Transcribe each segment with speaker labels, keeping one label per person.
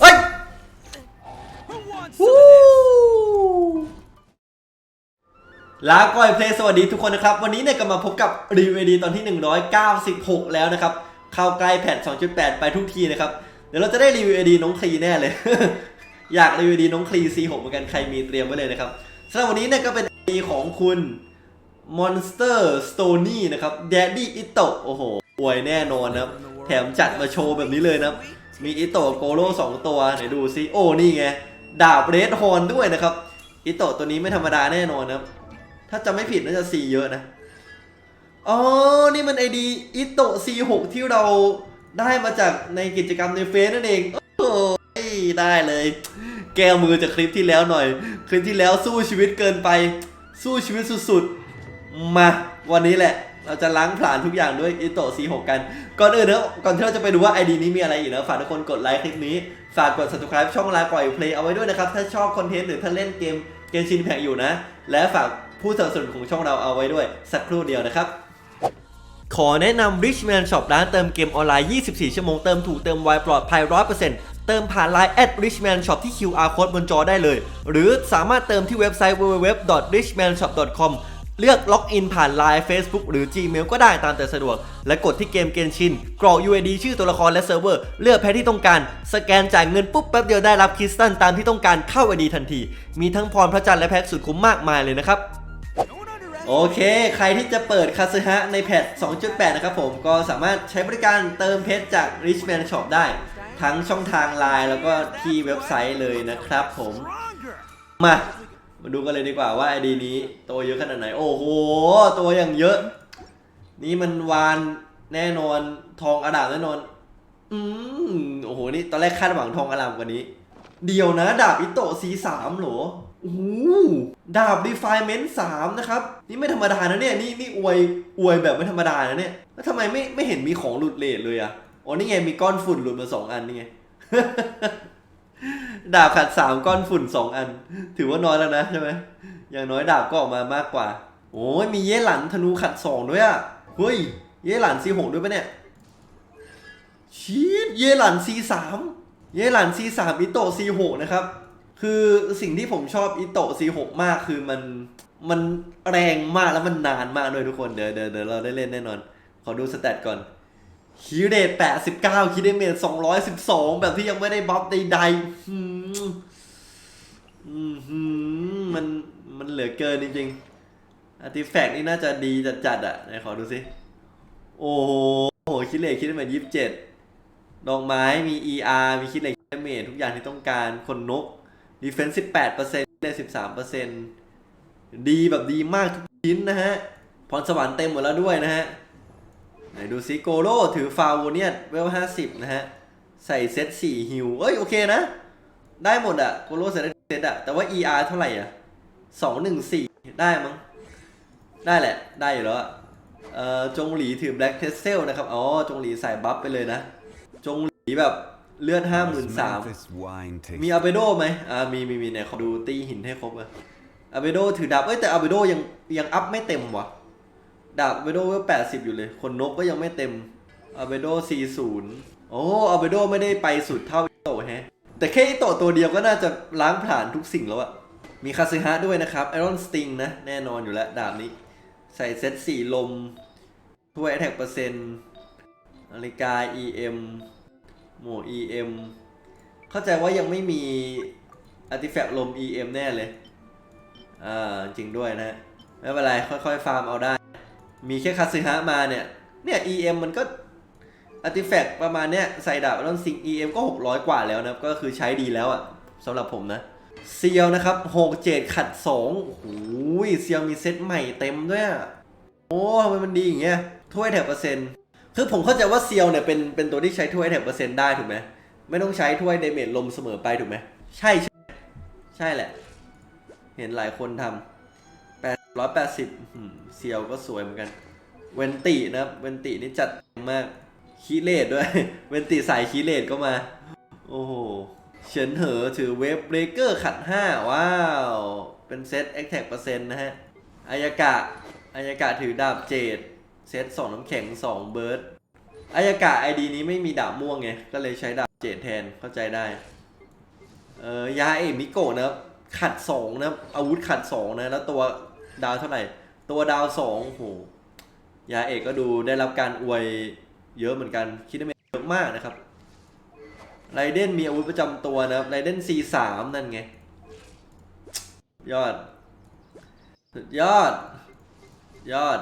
Speaker 1: เฮ้ย
Speaker 2: Who wants
Speaker 1: วู้ลาก่อยเพลย์สวัสดีทุกคนนะครับ วันนี้เนี่ยก็มาพบกับรีวิวดีตอนที่ 196 แล้วนะครับ เข้าใกล้แพท 2.8 ไปทุกทีนะครับ เดี๋ยวเราจะได้รีวิวดีน้องคลีแน่เลย อยากรีวิวดีน้องคลี C6 เหมือนกันใครมีเตรียมไว้เลยนะครับสำหรับวันนี้เนี่ยก็เป็นดีของคุณ Monster Stony นะครับ Daddy Ito โอ้โหอวยแน่นอนนะครับ แถมจัดมาโชว์แบบนี้เลยนะครับ มีอิโตะโกโร่สองตัวไหนดูซิโอ้นี่ไงดาบเรดฮอนด้วยนะครับอิโตะตัวนี้ไม่ธรรมดาแน่นอนนะครับ ถ้าจะไม่ผิดน่าจะ C เยอะนะอ๋อนี่มันไอดีอิโตะ C6 ที่เราได้มาจากในกิจกรรมในเฟซนั่นเองโอ้ยได้เลย แก้มือจากคลิปที่แล้วหน่อย คลิปที่แล้วสู้ชีวิตเกินไป สู้ชีวิตสุดๆมาวันนี้แหละ เราจะล้างผลาญทุกอย่างด้วยอิโตะ C6 กัน ก่อนอื่นนะก่อนที่เราจะไปดูว่า ID นี้มีอะไรอีกนะฝากทุกคนกดไลค์คลิปนี้ ฝากกด subscribe ช่องลาก่อยเพลย์เอาไว้ด้วยนะครับ ถ้าชอบคอนเทนต์หรือถ้าเล่นเกมเกมชินแพกอยู่นะ และฝากผู้สนับสนุนของช่องเราเอาไว้ด้วยสักครู่เดียวนะครับขอแนะนำ Richman Shop ร้านเติมเกมออนไลน์ 24 ชั่วโมง เติมถูกเติมไวปลอดภัย 100%เติมผ่าน Line at Richman Shop ที่ QR code บนจอได้เลย หรือสามารถเติมที่เว็บไซต์ www.richmanshop.com เลือกล็อกอินผ่าน Line Facebook หรือ Gmail ก็ได้ตามแต่สะดวก และกดที่เกมเกนชิน กรอก UID ชื่อตัวละครและเซิร์ฟเวอร์ เลือกแพทที่ต้องการ สแกนจ่ายเงินปุ๊บแป๊บเดียวได้รับคริสตัลตามที่ต้องการเข้า ID ทันที มีทั้งพรพระจันทร์และแพ็กสุดคุ้มมากมายเลยนะครับ โอเค ใครที่จะเปิดคาซึฮะในแพท 2.8 นะครับผม ก็สามารถใช้บริการเติมเพชรจาก Richman Shop ได้ ทั้งช่องทางไลน์แล้วก็ที่เว็บไซต์เลยนะครับผม มา มาดูกันเลยดีกว่าว่า ID นี้โตเยอะขนาดไหน โอ้โห ตัวอย่างเยอะ นี่มันวานแน่นอนทองอดามแน่นอน อืมโอ้โห นี่ตอนแรกคาดหวังทองอลามกว่านี้ เดียวนะ ดาบอิโตะ C3 เหรอโอ้โหดาบ Refinement 3นะครับ นี่ไม่ธรรมดานะเนี่ย นี่นี่อวยอวยแบบไม่ธรรมดานะเนี่ย แล้วทำไมไม่ไม่เห็นมีของหลุดเลทเลยอะอ๋อนี่ไงมีก้อนฝุ่นหลุดมาสองอันนี่ไง ดาบขัดสามก้อนฝุ่นสองอัน ถือว่าน้อยแล้วนะใช่ไหมอย่างน้อยดาบก็ออกมามากกว่า โอ้ยมีเย่หลันธนูขัดสองด้วยอะเฮ้ย เย่หลัน C6 ด้วยปะเนี่ยชีดเย่หลัน C3 เย่หลัน C3 อิโตะ C6 นะครับ คือสิ่งที่ผมชอบอิโตะ C6 มากคือมันมันแรงมากแล้วมันนานมากด้วยทุกคนเดี๋ยวเดี๋ยวเดี๋ยวเราได้เล่นแน่นอน ขอดูสแตทก่อน คิวเดต89คิวเดเมต212แบบที่ยังไม่ได้บัฟใดๆหืมอืมมันมันเหลือเกินจริงๆอาร์ติแฟกต์นี่น่าจะดีจัดๆอะไหนขอดูสิโอ้โหคิดเลขคิดเมตยี่สิบเจ็ดดอกไม้มี ER มีคิดเลขคิดเมตทุกอย่างที่ต้องการคนนกดีเฟนซ์สิบแปดเปอร์เซ็นต์เลขสิบสามเปอร์เซ็นต์ดีแบบดีมากทุกชิ้นนะฮะพรสวรรค์เต็มหมดแล้วด้วยนะฮะ ไหนดูซิโกโร่ถือฟาวเนียเวลห้าสิบนะฮะ ใส่เซตสี่ฮิว เอ้ย โอเคนะ ได้หมดอะโกโร่ใส่ได้เซตอะแต่ว่า ER เท่าไหร่อะสองหนึ่งสี่ได้มั้ง ได้แหละ ได้อยู่แล้วอะเอ่อจงหลีถือแบล็กเทสเซลนะครับ อ๋อ จงหลีใส่บัฟไปเลยนะ จงหลีแบบเลือดห้าหมื่น
Speaker 3: Does
Speaker 1: สาม
Speaker 3: Memphis wine taste
Speaker 1: มีอาเบโดไหมอ่ามีมีมีเนี่ยขอดูตีหินให้ครบอะอาเบโดถือดาบเอ้ยแต่อาเบโดยังยังอัพไม่เต็มว่ะ ดาบอาเบโดเวลแปดสิบอยู่เลย คนนกก็ยังไม่เต็มอาเบโดสี่ศูนย์โอ้อาเบโดไม่ได้ไปสุดเท่าอิโตะแฮะ แต่แค่อิโตะตัวเดียวก็น่าจะล้างผ่านทุกสิ่งแล้วอะมีคาซึฮะด้วยนะครับไอรอนสติงนะ แน่นอนอยู่แล้วดาบนี้ ใส่เซตสี่ลมถ้วยแท็กเปอร์เซ็นต์นาฬิกา EM หมวก EM เข้าใจว่ายังไม่มีอาร์ติแฟกต์ลม EM แน่เลย อ่า จริงด้วยนะฮะไม่เป็นไร ค่อยๆ ฟาร์มเอาได้ มีแค่คาซึฮะมาเนี่ย เนี่ย EM มันก็อาร์ติแฟกต์ประมาณเนี้ยใส่ดาบแล้วซิง EM ก็ 600 กว่าแล้วนะก็คือใช้ดีแล้วอะ่ะสำหรับผมนะเซียวนะครับ6 7ขัด2โอ้โหเซียวมีเซตใหม่เต็มด้วยอะโอ้ทำไมมันดีอย่างเงี้ยถ้วยแถบเปอร์เซ็นต์คือผมเข้าใจว่าเซียวเนี่ยเป็นเป็นตัวที่ใช้ถ้วยแถบเปอร์เซ็นต์ได้ถูกไหมไม่ต้องใช้ถ้วยเดเมจลมเสมอไปถูกไหมใช่ใช่ใช่แหละ เห็นหลายคนทำ ร้อยแปดสิบเซียวก็สวยเหมือนกัน เวนตินะครับ เวนตินี่จัดมากคีเลดด้วย เวนติสายคีเลดก็มา โอ้โห เฉินเหอถือเวฟเบรกเกอร์ขัด5ว้าว เป็นเซตแอคแท็กเปอร์เซ็นต์นะฮะอายากะอายากะถือดาบเจดเซต2น้ำแข็ง2เบิร์ดอายากะไอดีนี้ไม่มีดาบม่วงไง ก็เลยใช้ดาบเจดแทนเข้าใจได้ เออยาเอมิโกะนะครับขัดสองนะครับอาวุธขัดสองนะ แล้วตัว ดาวเท่าไหร่ ตัวดาวสองโหยาเอกก็ดูได้รับการอวยเยอะเหมือนกัน คิดได้ไหมเยอะมากนะครับไรเดนมีอาวุธประจำตัวนะครับไรเดน C3 นั่นไง ยอด สุดยอด ยอด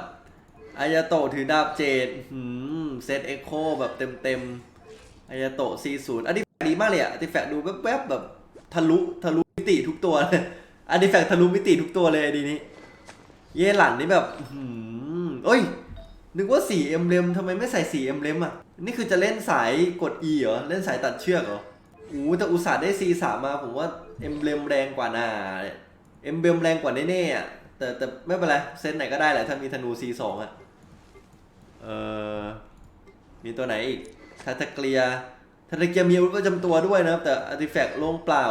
Speaker 1: อายาโตถือดาบเจดหืมเซตเอ็กโคแบบเต็มเต็มอายาโต C0 อันนี้ดีมากเลยอะอันนี้แฟกดูแวบๆแบบทะลุทะลุมิติทุกตัวเลยอันนี้แฟกทะลุมิติทุกตัวเลยดีนี้ เย่หลันนี่แบบหืมเอ้ย นึกว่าสีเอ็มเลมทำไมไม่ใส่สีเอ็มเลมอะ นี่คือจะเล่นสายกด E เหรอ เล่นสายตัดเชือกเหรออู้แต่อุตส่าห์ได้ C3 มาผมว่าเอ็มเลมแรงกว่านาเอ็มเลมแรงกว่าแน่ๆอะ แต่แต่ไม่เป็นไร เซตไหนก็ได้แหละถ้ามีธนู C2 อะ เออมีตัวไหนอีกทาตเกียทาตเกียมีอาวุธประจำตัวด้วยนะครับ แต่อาร์ติแฟกต์โล่งเปล่า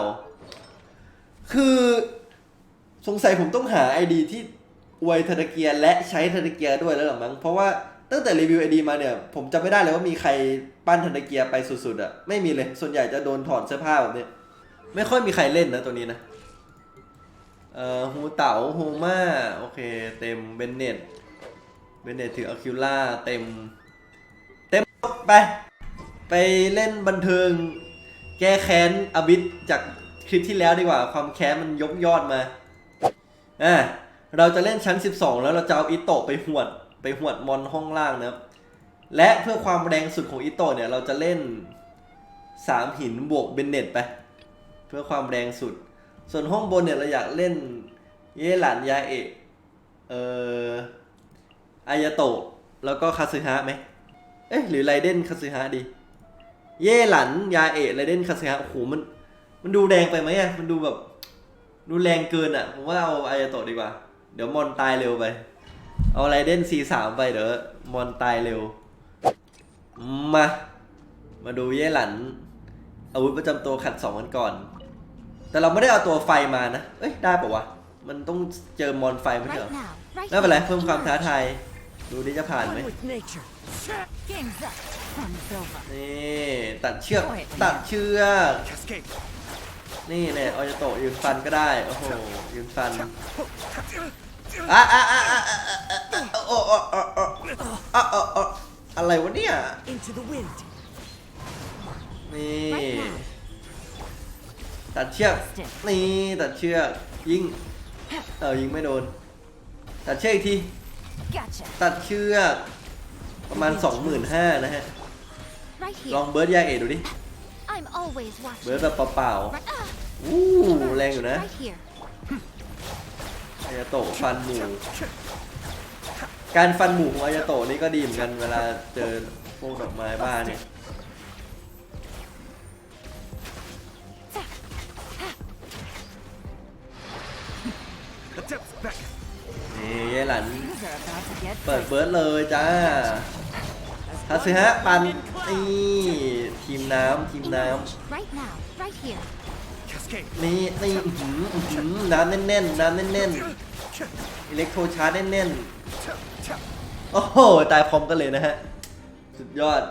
Speaker 1: คือสงสัยผมต้องหาไอดีที่ อวยทาตาเกียร์และใช้ทาตาเกียร์ด้วยแล้วหรือมั้งเพราะว่าตั้งแต่รีวิวไอดีมาเนี่ย ผมจำไม่ได้เลยว่ามีใครปั้นทาตาเกียร์ไปสุดๆอะไม่มีเลยส่วนใหญ่จะโดนถอดเสื้อผ้าแบบนี้ไม่ค่อยมีใครเล่นนะตัวนี้นะเอ่อฮูเต๋าโฮมาโอเค เต็มเบนเนตเบนเนตถืออะคิวล่าเต็ม เต็มไป ไปเล่นบันเทิง แก้แค้นอบิดจากคลิปที่แล้วดีกว่า ความแค้นมันยกยอดมาอ่า เราจะเล่นชั้น 12 แล้วเราจะเอาอิโตะไปหวดไปหวดมอนห้องล่างนะครับ และเพื่อความแรงสุดของอิโตะเนี่ยเราจะเล่น 3 หินบวกเบนเน็ตไป เพื่อความแรงสุด ส่วนห้องบนเนี่ยเราอยากเล่นเยหลันยาเอะเอ่ออายาโตะแล้วก็คาซึฮะไหมเอ๊ะหรือไรเดนคาซึฮะดี เย่หลันยาเอะไรเดนคาซึฮะโอ้โหมัน มันดูแรงไปไหมอะมันดูแบบ ดูแรงเกินอะผมว่าเอาอายาโตะดีกว่า เดี๋ยวมอนตายเร็วไป เอาไรเดน C3 ไปเดี๋ยวมอนตายเร็ว มา มาดูเย่หลัน อาวุธประจำตัวขัดสองกันก่อน แต่เราไม่ได้เอาตัวไฟมานะ เอ้ย ได้ปะวะ มันต้องเจอมอนไฟไม่ใช่เหรอ
Speaker 3: Right now, right
Speaker 1: ไม่เป็นไร
Speaker 3: here.
Speaker 1: เพิ่มความท้าทาย ดูดิจะผ่านไหม
Speaker 2: One with nature.
Speaker 3: Game's up. Fun's over.
Speaker 1: นี่ตัดเชือก
Speaker 3: โอ้ย
Speaker 1: ตัดเชือก
Speaker 2: Cascade.
Speaker 1: นี่เนี่ยออยโตะยืนฟันก็ได้ โอ้โหยืนฟัน อะอะอะอะอะอะอะโอ้โอ้โอ้โอ้อะอะอะอะไรวะเนี่ย
Speaker 2: Into the wind.
Speaker 1: นี่ตัดเชือกนี่ตัดเชือกยิงเออยิงไม่โดน ตัดเชือกอีกที
Speaker 3: Gotcha.
Speaker 1: ตัดเชือกประมาณ 25,000นะฮะ
Speaker 3: Right
Speaker 1: ลอง
Speaker 3: here.
Speaker 1: เบิร์ดยาเอดูดิ
Speaker 3: I'm always
Speaker 1: เบิร์ด
Speaker 3: watching.
Speaker 1: แบบเปล่า
Speaker 3: Right, ah,
Speaker 1: ๆอู้แรงอยู่นะ
Speaker 3: right here.
Speaker 1: อายาโตะฟันหมู่การฟันหมู่ของอายาโตะนี่ก็ดีเหมือนกันเวลาเจอพวกดอกไม้บ้านเนี่ย
Speaker 2: The depth's back.
Speaker 1: นี่ยายหลัน
Speaker 3: Things are about to get
Speaker 1: เปิด
Speaker 3: crazy.
Speaker 1: เบิร์ดเลยจ้าทาซึฮะปันนี่ทีมน้ำทีมน้
Speaker 3: Right now, right here.
Speaker 2: Cascade. ำ
Speaker 1: นี่นี่อื้อหืออื้อหือน้ำแน่นๆน้ำแน่นๆ อิเล็กโทรชาร์จแน่นๆ โอ้โห ตายพร้อมกันเลยนะฮะ สุดยอด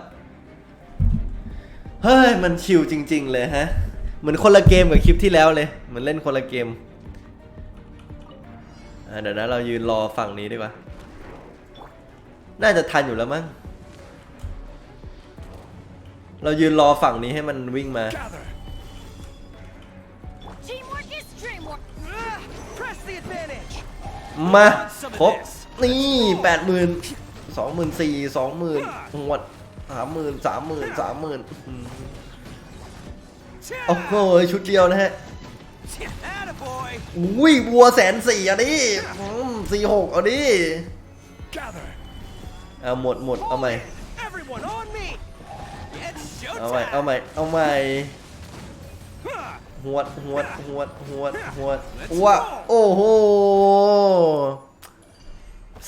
Speaker 1: เฮ้ย มันชิลจริง ๆ เลยฮะ เหมือนคนละเกมกับคลิปที่แล้วเลย เหมือนเล่นคนละเกมเดี๋ยวนะเรายืนรอฝั่งนี้ดีกว่า น่าจะทันอยู่แล้วมั้ง เรายืนรอฝั่งนี้ให้มันวิ่งมา มาครบนี่แปดหมื่นสองหมื่นสี่สองหมื่นหวดสามหมื่นสามหมื่นสามหมื่นโอ้โหชุดเดียวนะฮะ
Speaker 2: Attaboy.
Speaker 1: อุ้ยวัวแสนสี่อันนี้สี่หกเอาดิ
Speaker 2: Gather.
Speaker 1: เอาหมดหมดเอาใหม่
Speaker 2: Everyone on me. It's
Speaker 1: เอาใหม่เอา
Speaker 2: showtime.
Speaker 1: ใหม่เอาใหม่
Speaker 2: Huh.
Speaker 1: หวดหวดหวดหวดหวดว้าโอ้โห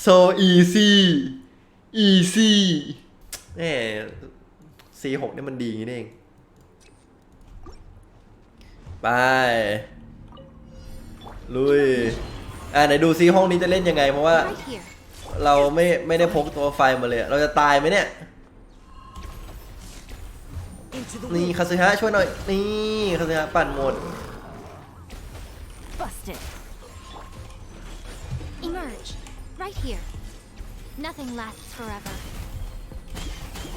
Speaker 1: so easy easy แหมสี่หกนี่มันดีอย่างนี้นี่เอง ไป ลุย อ่าไหนดูซิห้องนี้จะเล่นยังไง เพราะว่า
Speaker 3: Right here.
Speaker 1: เราไม่ไม่ได้พกตัวไฟมาเลย เราจะตายไหมเนี่ย นี่คาซึฮะช่วยหน่อย นี่คาซึฮะปั่นหมด
Speaker 3: Busted. Emerge. Right here. Nothing lasts forever.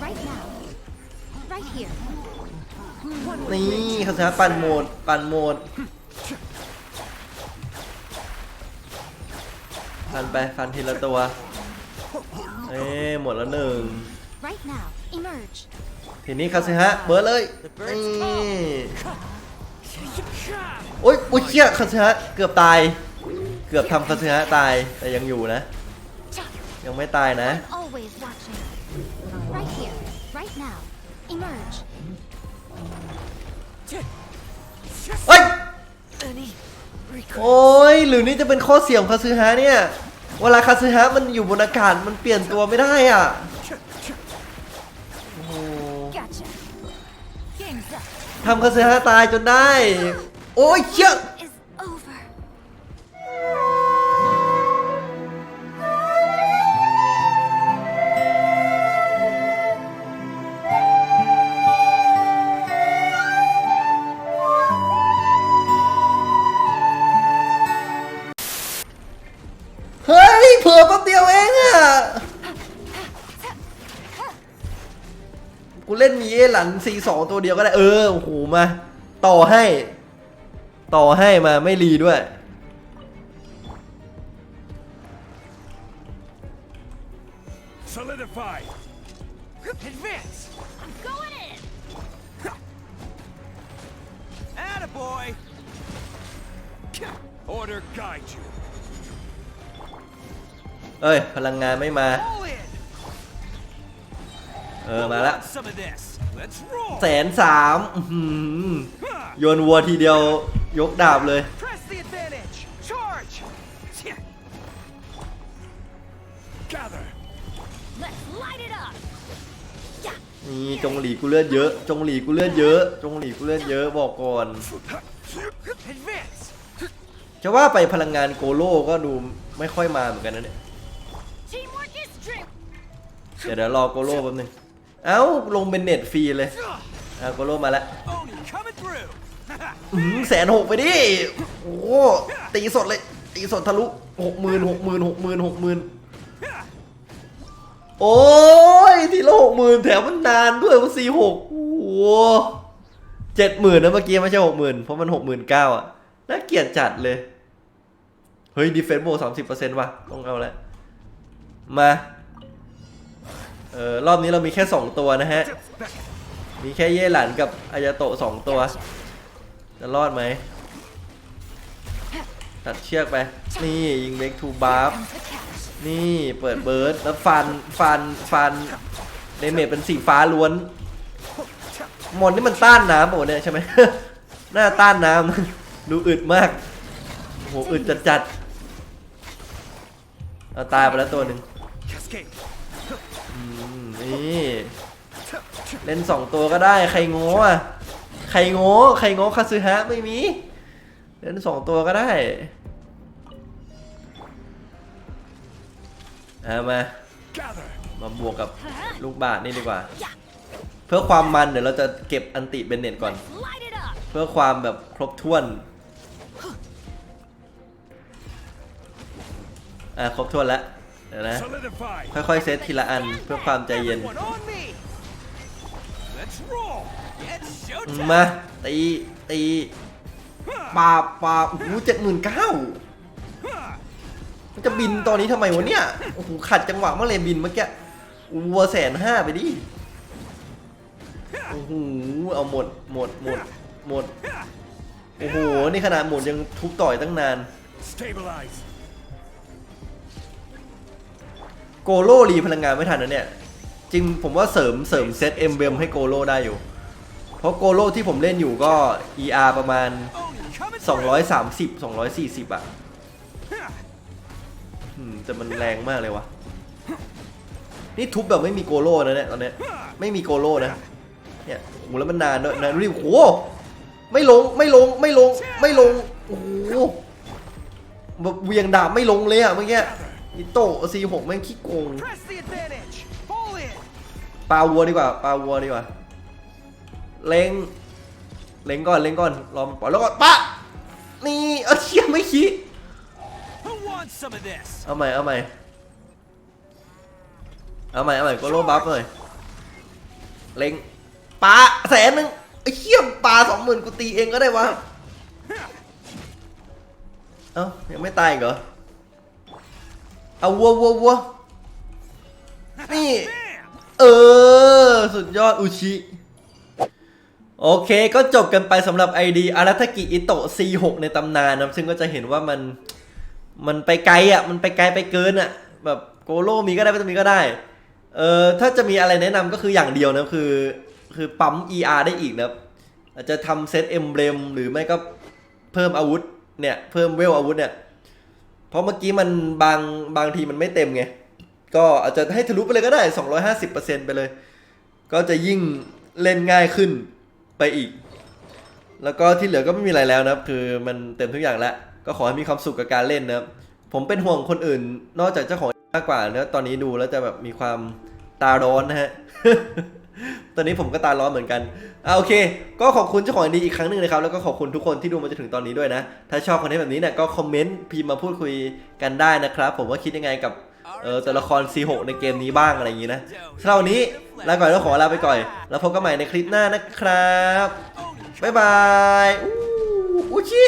Speaker 3: Right now. Right here.
Speaker 1: นี่คาซึฮะปั่นหมด ปั่นหมด ฟันไปฟันทีละตัว เอ๊ะหมดแล้วหนึ่ง
Speaker 3: Right now. Emerge.
Speaker 1: ทีนี้คาซึฮะเบิร์ดเลยนี่โอ๊ยโอ๊ยเชี่ยคาซึฮะเกือบตาย เกือบทำคาซึฮะตายแต่ยังอยู่นะ ยังไม่ตายนะ
Speaker 3: Always watching. Right here. Right now. Emerge.
Speaker 1: เฮ้ยโอ้ยหรือนี่จะเป็นข้อเสียของคาซึฮะเนี่ย เวลาคาซึฮะมันอยู่บนอากาศมันเปลี่ยนตัวไม่ได้อะ
Speaker 3: Game's up.
Speaker 1: ทำคาซึฮะตายจนได้ โอ้ยเชี่ย กูเล่นมีเอหลัน C2 ตัวเดียวก็ได้ เออโอ้โหมา ต่อให้ ต่อให้มาไม่รีด้วย
Speaker 2: Solidify. Advance.
Speaker 3: I'm going in.
Speaker 2: Attaboy. Order guide you.
Speaker 1: เอ้ย พลังงานไม่มา
Speaker 2: All in.
Speaker 1: เออมาละ
Speaker 2: Want some of this. Let's roll.
Speaker 1: แสนสามอื้อหือโยนวัวทีเดียวยกดาบเลย
Speaker 2: Press the advantage. Charge. Gather.
Speaker 3: Let's light it up. Yeah.
Speaker 1: นี่จงหลีกูเลือดเยอะ จงหลีกูเลือดเยอะ จงหลีกูเลือดเยอะบอกก่อน
Speaker 2: Advance.
Speaker 1: จะว่าไปพลังงานโกโล่ก็ดูไม่ค่อยมาเหมือนกันนะเนี่ย
Speaker 3: Teamwork is dream.
Speaker 1: เดี๋ยวเดี๋ยวรอโกโล่แป๊บนึง เอ้าลงเป็นเน็ตฟรีเลยอะโกโลมาแล้วแสนหกไปดิ โอ้ตีสดเลย ตีสดทะลุหกหมื่นหกหมื่นหกหมื่นหกหมื่นโอ้ย ทีละหกหมื่นแถมมันนานด้วยมันสี่หกโอ้เจ็ดหมื่นนะเมื่อกี้ไม่ใช่หกหมื่นเพราะมันหกหมื่นเก้าอะ น่าเกลียดจัดเลย เฮ้ยดีเฟนส์โบสามสิบเปอร์เซ็นต์ว่ะ ต้องเอาแล้ว มา เออรอบนี้เรามีแค่สองตัวนะฮะ มีแค่เย่หลันกับอายาโตะสองตัว จะรอดไหม ตัดเชือกไป นี่ยิงเบกทูบาร์ฟนี่เปิดเบิร์ดแล้วฟันฟันฟันเดเมจเป็นสีฟ้าล้วน มอนนี่มันต้านน้ำป่ะวะเนี่ยใช่ไหม หน้าต้านน้ำ ดูอึดมากโอ้โหอึดจัดจัดเอาตายไปแล้วตัวหนึ่ง นี่เล่นสองตัวก็ได้ใครโง่อะใครโง่ใครโง่คาซึฮะไม่มี เล่นสองตัวก็ได้เอามามาบวกกับลูกบาทนี่ดีกว่า เพื่อความมันเดี๋ยวเราจะเก็บอันติเบนเน็ตก่อน เพื่อความแบบครบถ้วนอะครบถ้วนแล้ว เดี๋ยวนะ
Speaker 2: Solidify.
Speaker 1: ค่อยๆเซตทีละอันเพื่อความใจเย็น
Speaker 2: Everyone on me. Let's roll. It's
Speaker 1: มา
Speaker 2: showtime.
Speaker 1: ตี ตี
Speaker 2: Huh.
Speaker 1: ปาบปาบโอ้โหเจ็ดหมื่นเก้า
Speaker 2: Huh.
Speaker 1: มันจะบินตอนนี้ทำไมวะเนี่ย โอ้โห ขัดจังหวะเมื่อเลยบินเมื่อกี้วัวแสนห้าไปดิ โอ้โห เอาหมด หมด หมด หมด โอ้โห นี่ขนาดหมดยังทุบต่อยตั้งนาน
Speaker 2: Stabilize.
Speaker 1: โกโลรีพลังงานไม่ทันนะเนี่ย จริงผมว่าเสริมเสริมเซตเอ็มเบมให้โกโลได้อยู่ เพราะโกโลที่ผมเล่นอยู่ก็ ER ประมาณ 230 240 อะอืมแต่มันแรงมากเลยวะนี่ทุบแบบไม่มีโกโลนะเนี่ยตอนเนี้ยไม่มีโกโลนะเนี่ยโอ้โหแล้วมันนานด้วยนานรีบโอ้โหไม่ลงไม่ลงไม่ลงไม่ลงโอ้โหแบบเวียงดาบไม่ลงเลยอะเมื่อกี้ อิโตะซีหกแม่งขี้โกง
Speaker 2: Press the advantage. Fall in.
Speaker 1: ปลาวัวดีกว่าปลาวัวดีกว่า เล็ง เล็งก่อน เล็งก่อน รอมันปล่อยแล้วก็ปะนี่เอาเชี่ยไม่ขี้
Speaker 2: Who wants some of this?
Speaker 1: เอาใหม่ เอาใหม่ เอาใหม่ เอาใหม่ก็โลบัฟหน่อยเล็งปลาแสนหนึ่งไอ้เชี่ยปลาสองหมื่นกูตีเองก็ได้วะ เอ้ายังไม่ตายอีกเหรอ เอาวัววัววัวนี่ เออ สุดยอดอุชิโอเคก็จบกันไปสำหรับ ID อารัตกิอิโตะ C6 ในตำนานนะครับซึ่งก็จะเห็นว่ามัน มันไปไกลอะ มันไปไกลไปเกินอะ แบบโกโลมีก็ได้ไม่ต้องมีก็ได้ เออถ้าจะมีอะไรแนะนำก็คืออย่างเดียวนะคือ คือปั๊ม ER ได้อีกนะครับอาจจะทำเซตเอ็มเบรมหรือไม่ก็เพิ่มอาวุธเนี่ย เพิ่มเวลอาวุธเนี่ย เพราะเมื่อกี้มันบางบางทีมันไม่เต็มไง ก็อาจจะให้ทะลุไปเลยก็ได้ 250%ไปเลย ก็จะยิ่งเล่นง่ายขึ้นไปอีก แล้วก็ที่เหลือก็ไม่มีอะไรแล้วนะครับ คือมันเต็มทุกอย่างแล้ว ก็ขอให้มีความสุขกับการเล่นนะครับ ผมเป็นห่วงคนอื่น นอกจากเจ้าของมากกว่านะตอนนี้ดูแล้วจะแบบมีความตาร้อนนะฮะ อนนี้ผมก็ตาร้อนเหมือนกันอ่าโอเค ก็ขอบคุณเจ้าของดีอีกครั้งหนึ่งนะครับ แล้วก็ขอบคุณทุกคนที่ดูมาจนถึงตอนนี้ด้วยนะ ถ้าชอบคอนเทนต์แบบนี้เนี่ยก็คอมเมนต์พิมพ์มาพูดคุยกันได้นะครับ ผมว่าคิดยังไงกับเออตัวละคร C6 ในเกมนี้บ้างอะไรอย่างนี้นะสำหรับวันนี้ลาก่อนแล้วขอลาไปก่อน แล้วพบกันใหม่ในคลิปหน้านะครับ บ๊ายบายอู้อุชิ